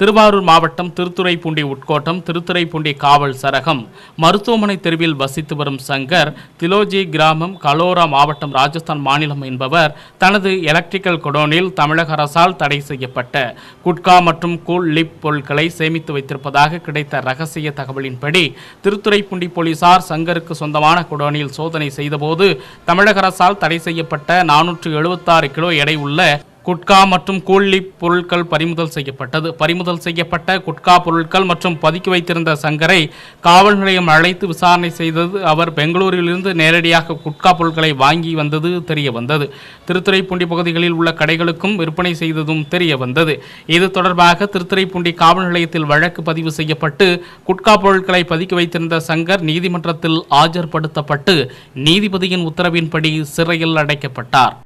திருவாரூர் மாவட்டம் திருத்துறைப்பூண்டி உட்கோட்டம் திருத்துறைப்பூண்டி காவல் சரகம். மருத்துவமனை தெருவில் வசித்து வரும் சங்கர் திலோஜி கிராமம் கலோரா மாவட்டம் ராஜஸ்தான் மாநிலம் என்பவர் தனது எலக்ட்ரிக்கல் குடோனில் தமிழக அரசால் தடை செய்யப்பட்ட குட்கா மற்றும் கூல் லிப் பொருட்களை சேமித்து வைத்திருப்பதாக கிடைத்த ரகசிய தகவலின்படி திருத்துறைப்பூண்டி போலீசார் சங்கருக்கு சொந்தமான குடோனில் சோதனை செய்தபோது தமிழக அரசால் தடை செய்யப்பட்ட நானூற்று எழுபத்தாறு கிலோ எடை உள்ள குட்கா மற்றும் கூல்லி பொருட்கள் பறிமுதல் செய்யப்பட்டது. பறிமுதல் செய்யப்பட்ட குட்கா பொருட்கள் மற்றும் பதுக்கி வைத்திருந்த சங்கரை காவல் நிலையம் அழைத்து விசாரணை செய்தது. அவர் பெங்களூரிலிருந்து நேரடியாக குட்கா பொருட்களை வாங்கி வந்தது தெரிய வந்தது. திருத்துறைப்பூண்டி பகுதிகளில் உள்ள கடைகளுக்கும் விற்பனை செய்ததும் தெரிய வந்தது. இது தொடர்பாக திருத்துறைப்பூண்டி காவல் நிலையத்தில் வழக்கு பதிவு செய்யப்பட்டு குட்கா பொருட்களை பதுக்கி வைத்திருந்த சங்கர் நீதிமன்றத்தில் ஆஜர்படுத்தப்பட்டு நீதிபதியின் உத்தரவின்படி சிறையில் அடைக்கப்பட்டார்.